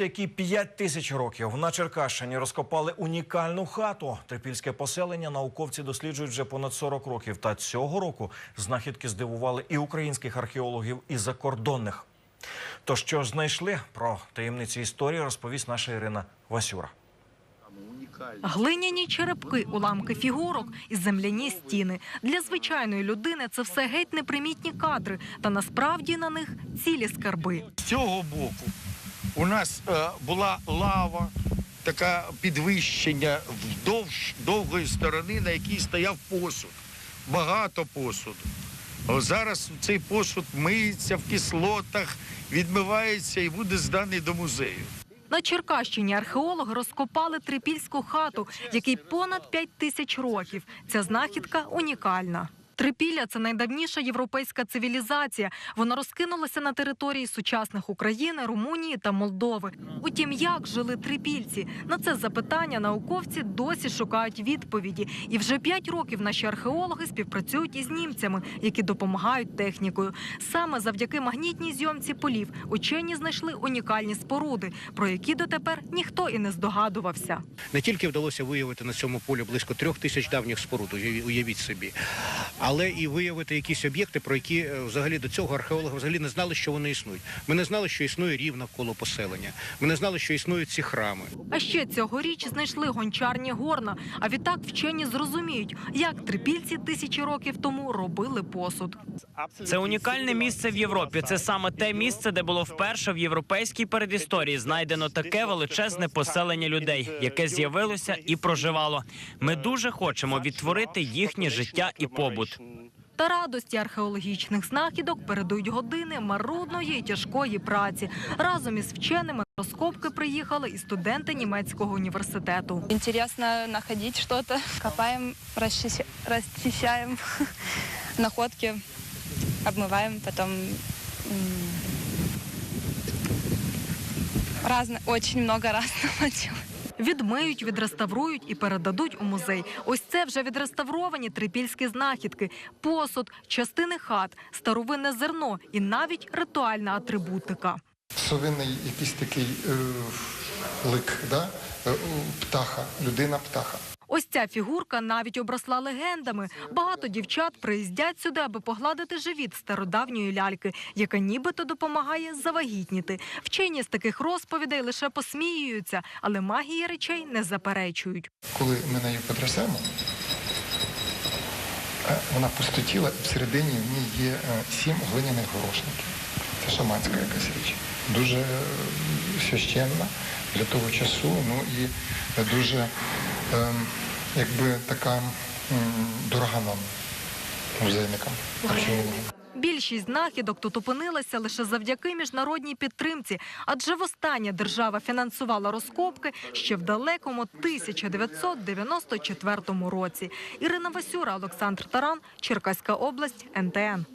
Які 5 тисяч років на Черкащині розкопали унікальну хату. Трипільське поселення науковці досліджують вже понад 40 років. Та цього року знахідки здивували і українських археологів, і закордонних. То що ж знайшли про таємниці історії, розповість наша Ірина Васюра. Глиняні черепки, уламки фігурок і земляні стіни. Для звичайної людини це все геть непримітні кадри, та насправді на них цілі скарби. З цього боку у нас е, була лава, таке підвищення вдовж довгої сторони, на якій стояв посуд. Багато посуду. О, зараз цей посуд миється в кислотах, відмивається і буде зданий до музею. На Черкащині археологи розкопали трипільську хату, якій понад 5 тисяч років. Ця знахідка унікальна. Трипілля це найдавніша європейська цивілізація. Вона розкинулася на території сучасних України, Румунії та Молдови. Утім, як жили трипільці? На це запитання науковці досі шукають відповіді. І вже п'ять років наші археологи співпрацюють із німцями, які допомагають технікою. Саме завдяки магнітній зйомці полів учені знайшли унікальні споруди, про які дотепер ніхто і не здогадувався. Не тільки вдалося виявити на цьому полі близько трьох тисяч давніх споруд, уявіть собі, але і виявити якісь об'єкти, про які е, взагалі до цього археологи взагалі не знали, що вони існують. Ми не знали, що існує рів навколо поселення. Ми не знали, що існують ці храми. А ще цьогоріч знайшли гончарні горна. А відтак вчені зрозуміють, як трипільці тисячі років тому робили посуд. Це унікальне місце в Європі. Це саме те місце, де було вперше в європейській передісторії знайдено таке величезне поселення людей, яке з'явилося і проживало. Ми дуже хочемо відтворити їхнє життя і побут. Та радості археологічних знахідок передають години марудної і тяжкої праці. Разом із вченими на розкопки приїхали і студенти німецького університету. Интересно находить что-то. Копаем, расчища- расчищаем находки, обмываем, потом м, разно, очень много разного делаем. Відмиють, відреставрують і передадуть у музей. Ось це вже відреставровані трипільські знахідки, посуд, частини хат, старовинне зерно і навіть ритуальна атрибутика. совинний якийсь такий е, лик, да? е, птаха, людина-птаха. Ось ця фігурка навіть обросла легендами. Багато дівчат приїздять сюди, аби погладити живіт стародавньої ляльки, яка нібито допомагає завагітніти. Вчені з таких розповідей лише посміюються, але магії речей не заперечують. Коли ми нею потрясемо, е, вона пустотіла, і всередині в ній є е, сім глиняних горошників. Це шаманська якась річ. Дуже е, священна для того часу, ну і дуже якби така дорога нам, музейникам. Більшість знахідок тут опинилася лише завдяки міжнародній підтримці, адже востаннє держава фінансувала розкопки ще в далекому 1994 році. Ірина Васюра, Олександр Таран, Черкаська область, НТН.